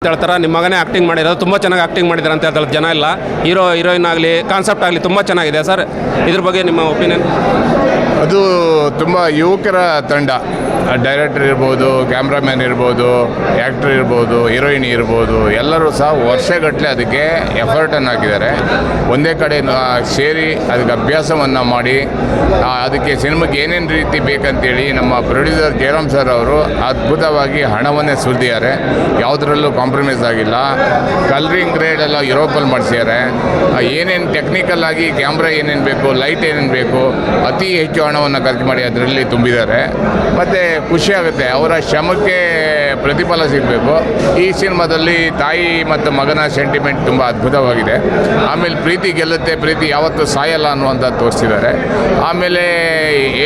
ಅಂತ ಹೇಳ್ತಾರೆ ನಿಮ್ಮ ಮಗನೇ ಆಕ್ಟಿಂಗ್ ಮಾಡಿರೋದು, ತುಂಬ ಚೆನ್ನಾಗಿ ಆಕ್ಟಿಂಗ್ ಮಾಡಿದ್ದಾರೆ ಅಂತ ಹೇಳ್ತಾರೆ ಜನ ಎಲ್ಲ ಹೀರೋ ಹೀರೋಯಿನ್ ಆಗಲಿ ಕಾನ್ಸೆಪ್ಟ್ ಆಗಲಿ ತುಂಬ ಚೆನ್ನಾಗಿದೆ ಸರ್. ಇದ್ರ ಬಗ್ಗೆ ನಿಮ್ಮ ಒಪಿನಿಯನ್ ಅದು ತುಂಬ ಯುವಕರ ತಂಡ. ಡೈರೆಕ್ಟರ್ ಇರ್ಬೋದು ಕ್ಯಾಮ್ರಾಮ್ಯಾನ್ ಇರ್ಬೋದು ಆ್ಯಕ್ಟ್ರ್ ಇರ್ಬೋದು ಹೀರೋಯಿನ್ ಇರ್ಬೋದು, ಎಲ್ಲರೂ ಸಹ ವರ್ಷಗಟ್ಟಲೆ ಅದಕ್ಕೆ ಎಫರ್ಟನ್ನು ಹಾಕಿದ್ದಾರೆ. ಒಂದೇ ಕಡೆ ಸೇರಿ ಅದಕ್ಕೆ ಅಭ್ಯಾಸವನ್ನು ಮಾಡಿ ಅದಕ್ಕೆ ಸಿನಿಮಾಗೆ ಏನೇನು ರೀತಿ ಬೇಕಂತೇಳಿ ನಮ್ಮ ಪ್ರೊಡ್ಯೂಸರ್ ಜಯರಾಮ್ ಸರ್ ಅವರು ಅದ್ಭುತವಾಗಿ ಹಣವನ್ನೇ ಸುರಿದಿದ್ದಾರೆ. ಯಾವುದರಲ್ಲೂ ಕಾಂಪ್ರಮೈಸ್ ಆಗಿಲ್ಲ. ಕಲರಿಂಗ್ ಗ್ರೇಡ್ ಎಲ್ಲ ಯುರೋಪಲ್ಲಿ ಮಾಡಿಸಿದ್ದಾರೆ. ಏನೇನು ಟೆಕ್ನಿಕಲ್ ಆಗಿ ಕ್ಯಾಮ್ರಾ ಏನೇನು ಬೇಕು ಲೈಟ್ ಏನೇನು ಬೇಕು, ಅತಿ ಹೆಚ್ಚು ಹಣವನ್ನು ಖರ್ಚು ಮಾಡಿ ಅದರಲ್ಲಿ ತುಂಬಿದ್ದಾರೆ. ಮತ್ತು ಖುಷಿ ಆಗುತ್ತೆ ಅವರ ಶ್ರಮಕ್ಕೆ ಪ್ರತಿಫಲ ಸಿಗಬೇಕು. ಈ ಸಿನಿಮಾದಲ್ಲಿ ತಾಯಿ ಮತ್ತು ಮಗನ ಸೆಂಟಿಮೆಂಟ್ ತುಂಬ ಅದ್ಭುತವಾಗಿದೆ. ಆಮೇಲೆ ಪ್ರೀತಿ ಗೆಲ್ಲುತ್ತೆ, ಪ್ರೀತಿ ಯಾವತ್ತೂ ಸಾಯಲ್ಲ ಅನ್ನುವಂಥ ತೋರಿಸಿದ್ದಾರೆ. ಆಮೇಲೆ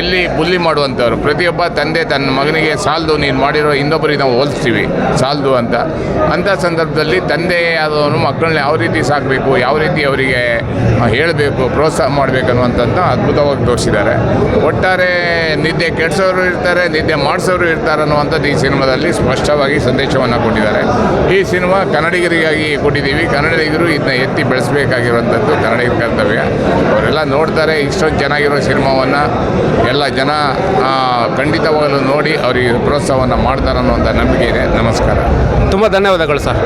ಎಲ್ಲಿ ಬುಲ್ಲಿ ಮಾಡುವಂಥವ್ರು, ಪ್ರತಿಯೊಬ್ಬ ತಂದೆ ತನ್ನ ಮಗನಿಗೆ ಸಾಲದು, ನೀನು ಮಾಡಿರೋ ಇನ್ನೊಬ್ಬರಿಗೆ ನಾವು ಹೋಲಿಸ್ತೀವಿ, ಸಾಲದು ಅಂತ. ಅಂಥ ಸಂದರ್ಭದಲ್ಲಿ ತಂದೆ ಆದವನು ಮಕ್ಕಳನ್ನ ಯಾವ ರೀತಿ ಸಾಕಬೇಕು, ಯಾವ ರೀತಿ ಅವರಿಗೆ ಹೇಳಬೇಕು, ಪ್ರೋತ್ಸಾಹ ಮಾಡಬೇಕು ಅನ್ನುವಂಥದ್ದನ್ನ ಅದ್ಭುತವಾಗಿ ತೋರಿಸಿದ್ದಾರೆ. ಒಟ್ಟಾರೆ ನಿದ್ದೆ ಕೆಡಿಸೋರು ಇರ್ತಾರೆ, ನಿದ್ದೆ ಮಾಡಿಸೋರು ಇರ್ತಾರೆ ಅನ್ನುವಂಥದ್ದು ಈ ಸಿನಿಮಾದಲ್ಲಿ ಸ್ಪಷ್ಟವಾಗಿ ಸಂದೇಶವನ್ನು ಕೊಟ್ಟಿದ್ದಾರೆ. ಈ ಸಿನಿಮಾ ಕನ್ನಡಿಗರಿಗಾಗಿ ಕೊಟ್ಟಿದ್ದೀವಿ. ಕನ್ನಡಿಗರು ಇದನ್ನ ಎತ್ತಿ ಬೆಳೆಸಬೇಕಾಗಿರುವಂಥದ್ದು ಕನ್ನಡಿಗರ ಕರ್ತವ್ಯ. ಅವರೆಲ್ಲ ನೋಡ್ತಾರೆ, ಇಷ್ಟೊಂದು ಚೆನ್ನಾಗಿರೋ ಸಿನಿಮಾವನ್ನು. ಎಲ್ಲ ಜನ ಖಂಡಿತವಾಗಲೂ ನೋಡಿ ಅವರಿಗೆ ಪ್ರೋತ್ಸಾಹವನ್ನು ಮಾಡ್ತಾರೆ ಅನ್ನುವಂಥ ನಂಬಿಕೆ ಇದೆ. ನಮಸ್ಕಾರ. ತುಂಬ ಧನ್ಯವಾದಗಳು ಸರ್.